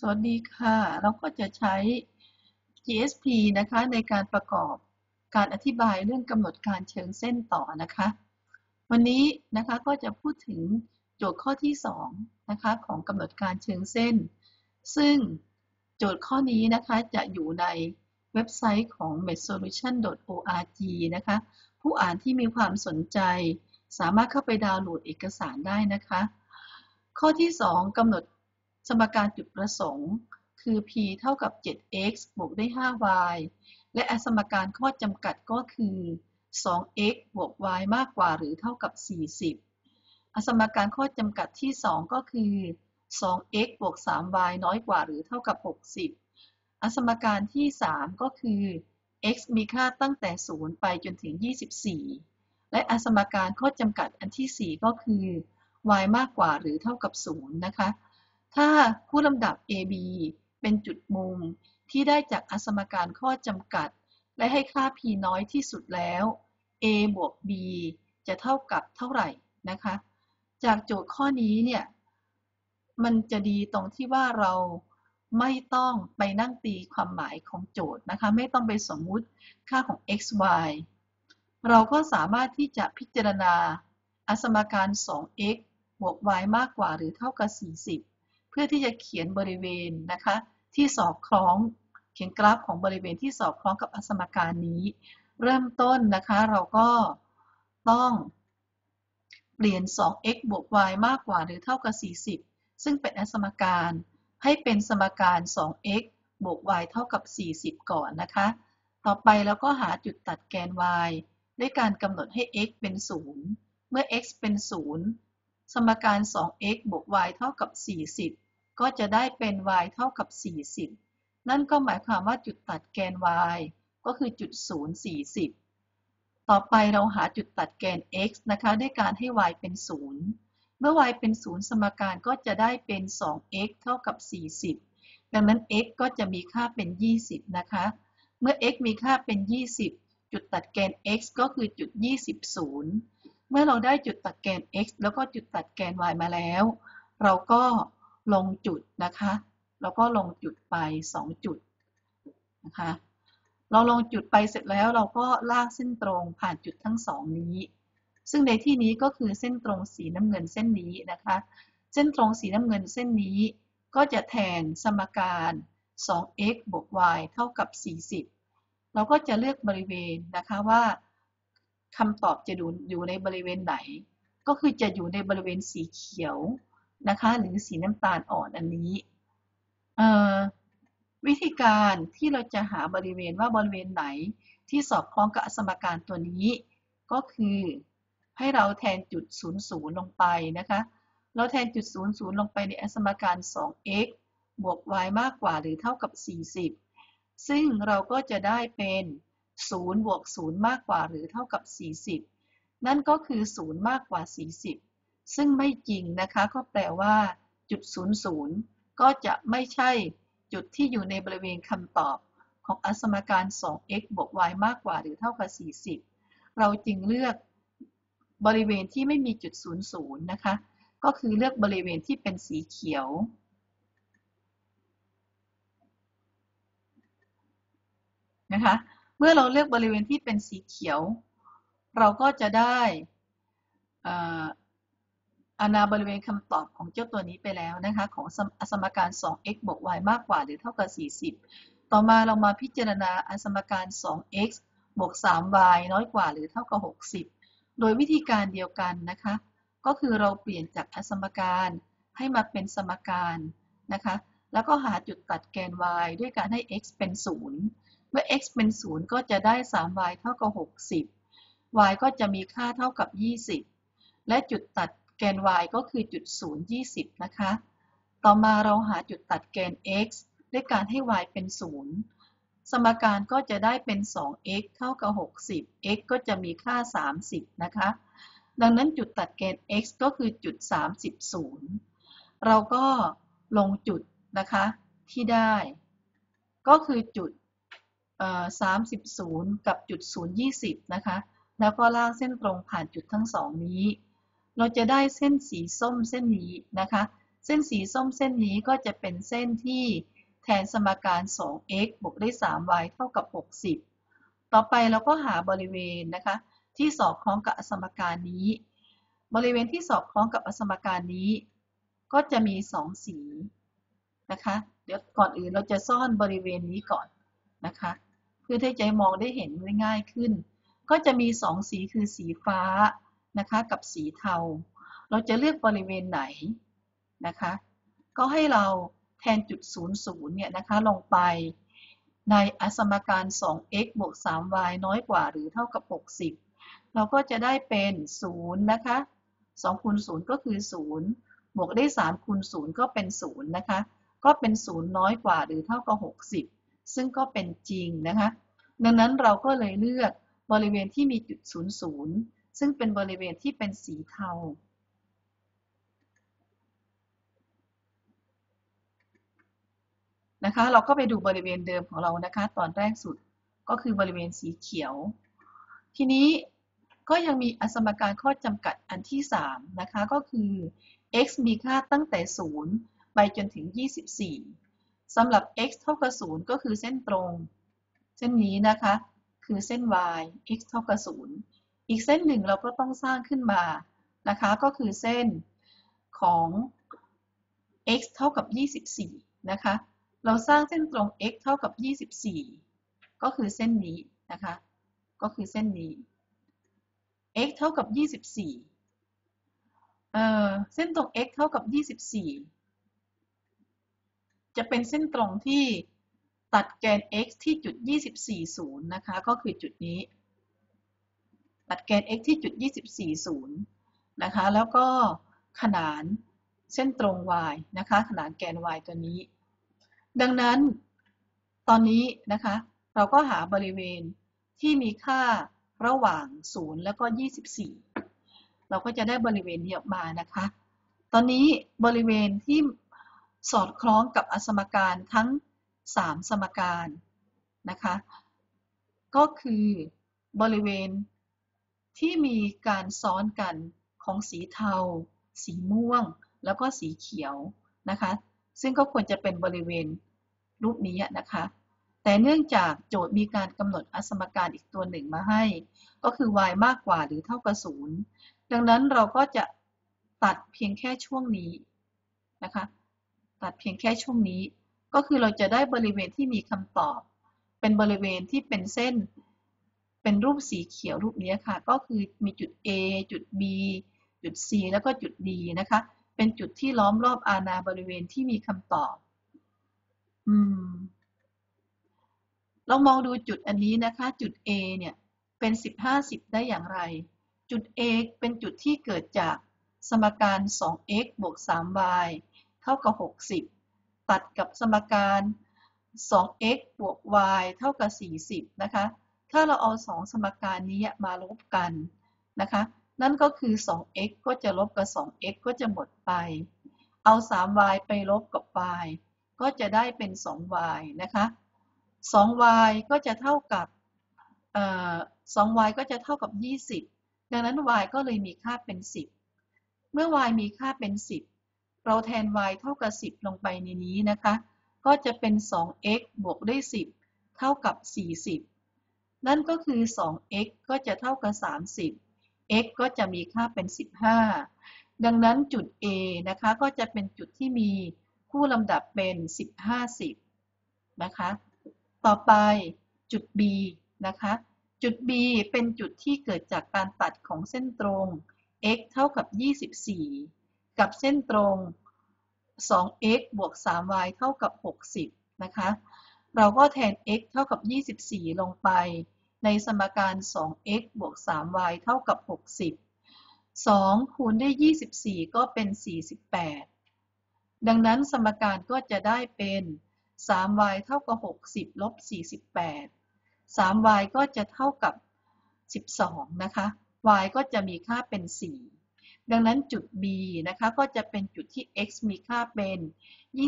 สวัสดีค่ะ เราก็จะใช้ GSP นะคะในการประกอบการอธิบายเรื่องกำหนดการเชิงเส้นต่อนะคะ วันนี้นะคะก็จะพูดถึงโจทย์ข้อที่2นะคะของกำหนดการเชิงเส้น ซึ่งโจทย์ข้อนี้นะคะจะอยู่ในเว็บไซต์ของ metsolution.org นะคะ ผู้อ่านที่มีความสนใจสามารถเข้าไปดาวน์โหลดเอกสารได้นะคะ ข้อที่ 2กำหนด สมการจุดประสงค์ คือ p เท่ากับ 7x บวกด้วย 5y และอสมการข้อจำกัดก็คือ 2x บวก y มากกว่าหรือเท่ากับ 40 อสมการข้อจำกัดที่ 2 ก็คือ 2x บวก 3y น้อยกว่าหรือเท่ากับ 60 อสมการที่ 3 ก็คือ x มีค่าตั้งแต่ 0 ไปจนถึง 24 และอสมการข้อจำกัดอันที่ 4 ก็คือ y มากกว่าหรือเท่ากับ 0 นะคะ ถ้าคู่ลำดับ AB เป็นจุดมุมที่ได้จากอสมการข้อจำกัด และให้ค่า p น้อยที่สุดแล้ว a บวก b จะเท่ากับเท่าไหร่นะคะ จากโจทย์ข้อนี้เนี่ย มันจะดีตรงที่ว่าเราไม่ต้องไปนั่งตีความหมายของโจทย์นะคะ ไม่ต้องไปสมมุติค่าของ x y เราก็สามารถที่จะพิจารณาอสมการ 2x บวก y มากกว่าหรือเท่ากับ 40 เพื่อที่จะเขียนบริเวณนะคะที่สอดคล้องเขียนกราฟของบริเวณที่สอดคล้องกับอสมการนี้ เริ่มต้นนะคะเราก็ต้องเปลี่ยน 2x บวก y มากกว่าหรือเท่ากับ 40 ซึ่งเป็นอสมการ ให้เป็นสมการ 2x บวก y เท่ากับ 40 ก่อนนะคะ ต่อไปเราก็หาจุดตัดแกน y ด้วยการกำหนดให้ x เป็น 0 เมื่อ x เป็น 0 สมการ 2x บวก y เท่ากับ 40 ก็จะได้เป็น y เท่ากับ 40 นั่นก็หมายความว่าจุดตัดแกน y ก็คือจุด 0 40 ต่อไปเราหาจุดตัดแกน x นะคะด้วยการให้ y เป็น 0 เมื่อ y เป็น 0 สมการก็จะได้เป็น 2x เท่ากับ 40 ดังนั้น x ก็จะมีค่าเป็น 20 นะคะ เมื่อ x มีค่าเป็น 20 จุดตัดแกน x ก็คือจุด 20 0 เมื่อเราได้จุดตัดแกน x แล้วก็จุดตัดแกน y มาแล้ว เราก็ลงจุดนะคะ แล้วก็ลงจุดไป 2 จุดนะคะ เราลงจุดไปเสร็จแล้วเราก็ลากเส้นตรงผ่านจุดทั้งสองนี้ ซึ่งในที่นี้ก็คือเส้นตรงสีน้ำเงินเส้นนี้นะคะ เส้นตรงสีน้ำเงินเส้นนี้ ก็จะแทนสมการ 2x บวก y เท่ากับ 40 เราก็จะเลือกบริเวณนะคะว่า คำตอบจะอยู่ในบริเวณไหน ก็คือจะอยู่ในบริเวณสีเขียวนะคะ หรือสีน้ำตาลอ่อนอันนี้วิธีการที่เราจะหาบริเวณว่าบริเวณไหนที่สอดคล้องกับสมการตัวนี้ ก็คือให้เราแทนจุด 00 ลงไปนะคะ เราแทนจุด 00 ลงไปในสมการ 2x บวก y มากกว่าหรือเท่ากับ 40 ซึ่งเราก็จะได้เป็น 0บวก0มากกว่าหรือเท่ากับ 40 นั่นก็คือ 0 มากกว่า 40 ซึ่งไม่จริงนะคะก็แปลว่าจุด00 ก็จะไม่ใช่จุดที่อยู่ในบริเวณคำตอบของอสมการ 2x บวก y มากกว่าหรือเท่ากับ 40 เราจึงเลือกบริเวณที่ไม่มีจุด 00 นะคะ ก็คือเลือกบริเวณที่เป็นสีเขียว นะคะ เมื่อเราเลือกบริเวณที่เป็นสีเขียว เราก็จะได้อานาบริเวณคำตอบของเจ้าตัวนี้ไปแล้วนะคะ ของสมการ 2x บวก y มากกว่าหรือเท่ากับ 40 ต่อมาเรามาพิจารณาอสมการ 2x บวก 3y น้อยกว่าหรือเท่ากับ 60 โดยวิธีการเดียวกันนะคะ ก็คือเราเปลี่ยนจากอสมการให้มาเป็นสมการนะคะ แล้วก็หาจุดตัดแกน y ด้วยการให้ x เป็น 0 เมื่อ x เป็น 0 ก็จะได้ 3y เท่ากับ 60 y ก็จะมีค่าเท่ากับ 20 และจุดตัดแกน y ก็คือจุด 0 20 นะคะ ต่อมาเราหาจุดตัดแกน x ด้วยการให้ y เป็น 0 สมการก็จะได้เป็น 2x เท่ากับ 60 x ก็จะมีค่า 30 นะคะ ดังนั้นจุดตัดแกน x ก็คือจุด 30 0 เราก็ลงจุดนะคะที่ได้ ก็คือจุด 30กับจุด020นะคะ แล้วก็ลากเส้นตรงผ่านจุดทั้งสองนี้ เราจะได้เส้นสีส้มเส้นนี้นะคะ เส้นสีส้มเส้นนี้ก็จะเป็นเส้นที่แทนสมการ 2x บวกด้วย 3y เท่ากับ 60 ต่อไปเราก็หาบริเวณนะคะ ที่สอดคล้องกับสมการนี้ บริเวณที่สอดคล้องกับสมการนี้ ก็จะมี 2 สีนะคะ เดี๋ยวก่อนอื่นเราจะซ่อนบริเวณนี้ก่อนนะคะ พื่อที่จะมองได้เห็นได้ง่ายขึ้น ก็จะมี2สีคือสีฟ้านะคะกับสีเทา เราจะเลือกบริเวณไหนนะคะ ก็ให้เราแทนจุด00เนี่ยนะคะลงไปในอสมการ 2x บวก 3y น้อยกว่าหรือเท่ากับ 60 เราก็จะได้เป็น 0 นะคะ 2 คูณ 0 ก็คือ 0 บวกได้ 3 คูณ 0 ก็เป็น 0 นะคะ ก็เป็น 0 น้อยกว่าหรือเท่ากับ 60 ซึ่งก็เป็นจริงนะคะ ดังนั้นเราก็เลยเลือกบริเวณที่มีจุด 00 ซึ่งเป็นบริเวณที่เป็นสีเทา นะคะ เราก็ไปดูบริเวณเดิมของเรานะคะ ตอนแรกสุดก็คือบริเวณสีเขียว ทีนี้ก็ยังมีอสมการข้อจำกัดอันที่ 3 นะคะ ก็คือ x มีค่าตั้งแต่ 0 ไปจนถึง 24 สำหรับ x เท่ากับ 0 ก็คือเส้นตรง เส้นนี้นะคะ คือเส้น y x เท่ากับ 0 อีกเส้นหนึ่งเราก็ต้องสร้างขึ้นมานะคะ ก็คือเส้นของ x เท่ากับ 24 นะคะ เราสร้างเส้นตรง x เท่ากับ 24 ก็คือเส้นนี้นะคะ ก็คือเส้นนี้ x เท่ากับ 24เอ่อเส้นตรง x เท่ากับ 24 จะเป็นเส้นตรงที่ตัดแกน x ที่จุด 240 นะคะ ก็คือจุดนี้ ตัดแกน x ที่จุด 240 นะคะ แล้วก็ขนานเส้นตรง y นะคะ ขนานแกน y ตัวนี้ ดังนั้นตอนนี้นะคะ เราก็หาบริเวณที่มีค่าระหว่าง 0 แล้วก็ 24 เราก็จะได้บริเวณนี้ออกมานะคะ ตอนนี้บริเวณที่ สอดคล้องกับอสมการทั้ง 3 สมการนะคะ ก็คือบริเวณที่มีการซ้อนกันของสีเทา สีม่วง แล้วก็สีเขียวนะคะ ซึ่งก็ควรจะเป็นบริเวณรูปนี้นะคะ แต่เนื่องจากโจทย์มีการกำหนดอสมการอีกตัวหนึ่งมาให้ ก็คือ y มากกว่าหรือเท่ากับ0ดังนั้นเราก็จะตัดเพียงแค่ช่วงนี้นะคะ ตัดเพียงแค่ช่วงนี้ ก็คือเราจะได้บริเวณที่มีคำตอบ เป็นบริเวณที่เป็นเส้น เป็นรูปสีเขียวรูปนี้ค่ะ ก็คือมีจุด A จุด B จุด C แล้วก็จุด D นะคะ เป็นจุดที่ล้อมรอบอาณาบริเวณที่มีคำตอบ อืม เรามองดูจุดอันนี้นะคะ จุด A เนี่ย เป็น10 50ได้อย่างไร จุด A เป็นจุดที่เกิดจากสมการ 2x บวก 3y ท่ากับ 60 ตัดกับสมการ 2x บวก y เท่ากับ 40 นะคะ ถ้าเราเอา 2 สมการนี้มาลบกันนะคะ นั่นก็คือ 2x ก็จะลบกับ 2x ก็จะหมดไป เอา 3y ไปลบกับ y ก็จะได้เป็น 2y นะคะ 2y ก็จะเท่ากับ 2y ก็จะเท่ากับ 20 ดังนั้น y ก็เลยมีค่าเป็น 10 เมื่อ y มีค่าเป็น 10 เราแทน y เท่ากับ 10 ลงไปในนี้นะคะ ก็จะเป็น 2x บวกด้วย 10 เท่ากับ 40 นั่นก็คือ 2x ก็จะเท่ากับ 30 x ก็จะมีค่าเป็น 15 ดังนั้นจุด A นะคะก็จะเป็นจุดที่มีคู่ลำดับเป็น15 10นะคะ ต่อไปจุด B นะคะ จุด B เป็นจุดที่เกิดจากการตัดของเส้นตรง x เท่ากับ 24 กับเส้นตรง 2x บวก 3y เท่ากับ 60 นะคะ เราก็แทน x เท่ากับ 24 ลงไป ในสมการ 2x บวก 3y เท่ากับ 60 2 คูณด้วย 24 ก็เป็น 48 ดังนั้นสมการก็จะได้เป็น 3y เท่ากับ 60 ลบ 48 3y ก็จะเท่ากับ 12 นะคะ y ก็จะมีค่าเป็น 4 ดังนั้นจุด B นะคะ ก็จะเป็นจุดที่ x มีค่าเป็น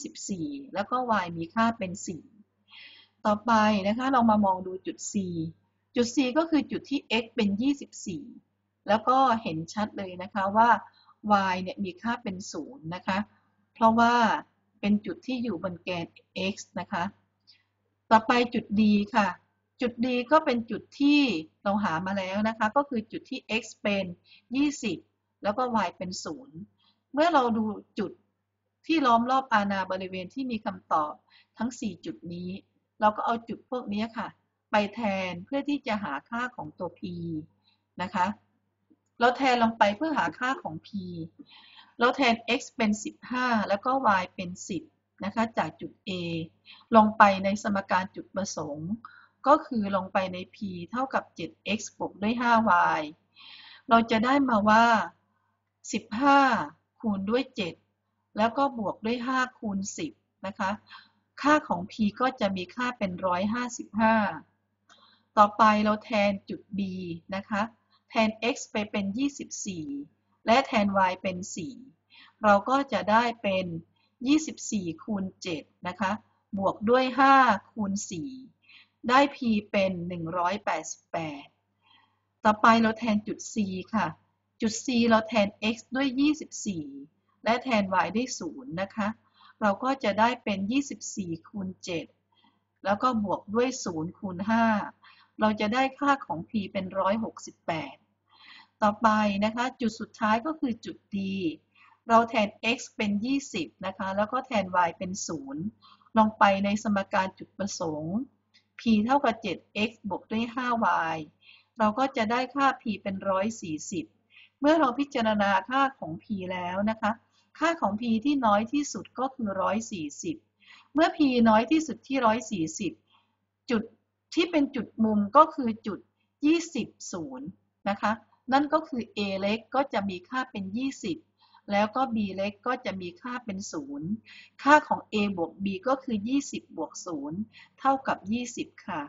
24 แล้วก็ y มีค่าเป็น 4 ต่อไปนะคะเรามามองดูจุด C จุด C ก็คือจุดที่ x เป็น 24 แล้วก็เห็นชัดเลยนะคะว่า y เนี่ยมีค่าเป็น 0 นะคะ เพราะว่าเป็นจุดที่อยู่บนแกน x นะคะ ต่อไปจุด d ค่ะ จุด d ก็เป็นจุดที่เราหามาแล้วนะคะ ก็คือจุดที่ x เป็น 20 แล้วก็ y เป็น 0 เมื่อเราดูจุดที่ล้อมรอบอาณาบริเวณที่มีคำตอบทั้ง 4 จุดนี้ เราก็เอาจุดพวกนี้ค่ะ ไปแทนเพื่อที่จะหาค่าของตัว p นะคะ เราแทนลงไปเพื่อหาค่าของ p เราแทน x เป็น 15 แล้วก็ y เป็น 10 นะคะ จากจุด A ลงไปในสมการจุดประสงค์ ก็คือลงไปใน p เท่ากับ 7x บวกด้วย 5y เราจะได้มาว่า 15 คูณด้วย 7 แล้วก็บวกด้วย 5 คูณ 10 นะคะ ค่าของ p ก็จะมีค่าเป็น 155 ต่อไปเราแทนจุด b นะคะ แทน x ไปเป็น 24 และแทน y เป็น 4 เราก็จะได้เป็น 24 คูณ 7 นะคะ บวกด้วย 5 คูณ 4 ได้ p เป็น 188 ต่อไปเราแทนจุด c ค่ะ จุด c เราแทน x ด้วย 24 และแทน y ด้วย0นะคะ เราก็จะได้เป็น 24 คูณ 7 แล้วก็บวกด้วย 0 คูณ 5 เราจะได้ค่าของ p เป็น 168 ต่อไปนะคะ จุดสุดท้ายก็คือจุด d เราแทน x เป็น 20 นะคะ แล้วก็แทน y เป็น 0 ลงไปในสมการจุดประสงค์ p เท่ากับ 7x บวกด้วย 5y เราก็จะได้ค่า p เป็น 140 มื่อเราพิจารณาค่าของ p แล้วนะคะ ค่าของ p ที่น้อยที่สุดก็คือ 140 เมื่อ p น้อยที่สุดที่ 140 จุดที่เป็นจุดมุมก็คือจุด 20 0นะคะ นั่นก็คือ a เล็กก็จะมีค่าเป็น 20 แล้วก็ b เล็กก็จะมีค่าเป็น0ค่าของ a บวก b ก็คือ 20 บวก 0 เท่ากับ 20 ค่ะ